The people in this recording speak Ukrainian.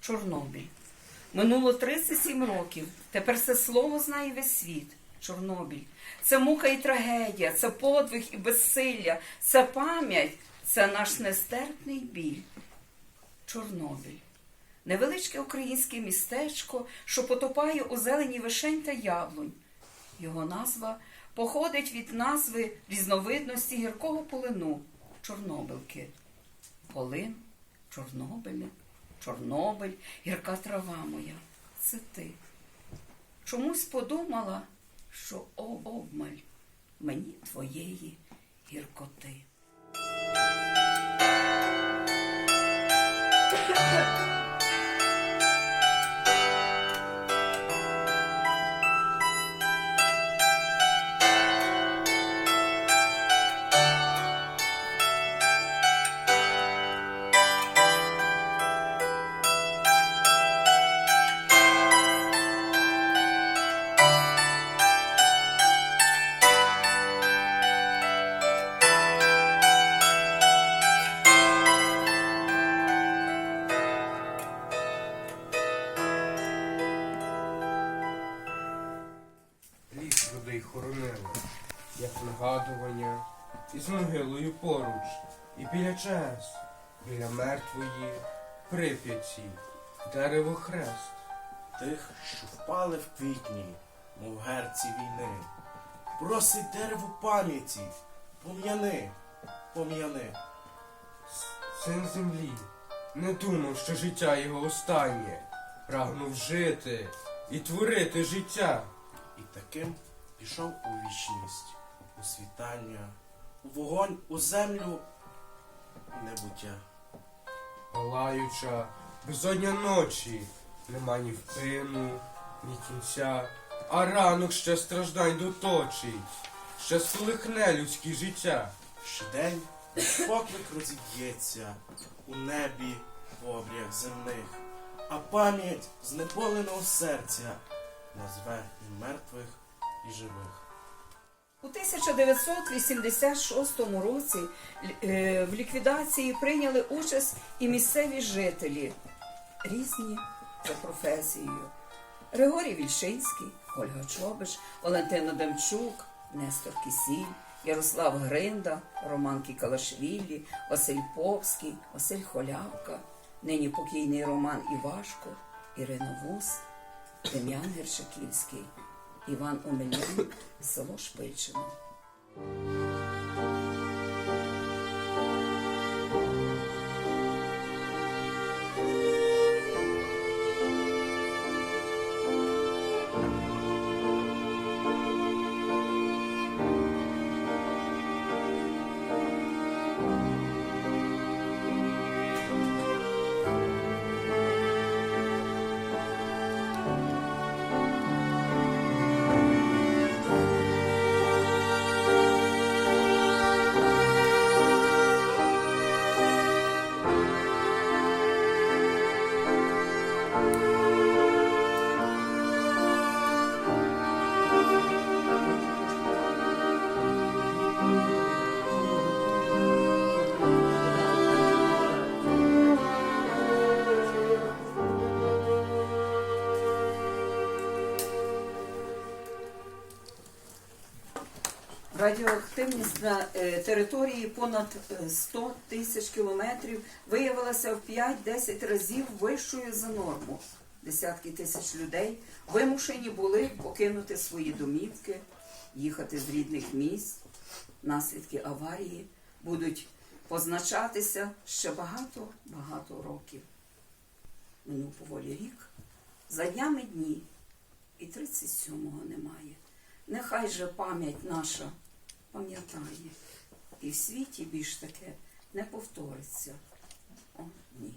Чорнобиль. Минуло 37 років. Тепер це слово знає весь світ. Чорнобиль. Це мука і трагедія, це подвиг і безсилля, це пам'ять, це наш нестерпний біль. Чорнобиль. Невеличке українське містечко, що потопає у зелені вишень та яблунь. Його назва походить від назви різновидності гіркого полину Чорнобилки. Полин, Чорнобиля, Чорнобиль, гірка трава моя. Це ти. Чомусь подумала, що обмаль мені твоєї гіркоти. Ліс людей хоронили, як нагадування, із могилою поруч, і біля ЧАЕС, біля мертвої Прип'яті, дерево хрест. Тих, що впали в квітні, мов герці війни. Просить дерево пам'яті, пом'яни, пом'яни. Син землі не думав, що життя його останнє, прагнув жити і творити життя. І таким пішов у вічність, у світання, у вогонь, у землю, небуття. Палаюча безодня ночі, нема ні впину, ні кінця, а ранок ще страждань доточить, ще сколихне людське життя. Щодень поклик розіб'ється у небі в обріях земних, а пам'ять знеболеного серця назве і мертвих, і живих. У 1986 році е, в ліквідації прийняли участь і місцеві жителі, різні за професією. Григорій Вільшинський, Ольга Чобиш, Валентина Демчук, Нестор Кісіль, Ярослав Гринда, Роман Кікалашвілі, Василь Попський, Василь Холявка, нині покійний Роман Івашко, Ірина Вус, Дем'ян Гершаківський, Іван Омелян, село Шпильчино. Радіоактивність на е, території понад е, 100 тисяч кілометрів виявилася в 5-10 разів вищою за норму. Десятки тисяч людей вимушені були покинути свої домівки, їхати з рідних місць. Наслідки аварії будуть позначатися ще багато-багато років. Минув поволі рік, за днями дні, і 37-го немає. Нехай же пам'ять наша пам'ятає, і в світі більш таке не повториться. О, ні.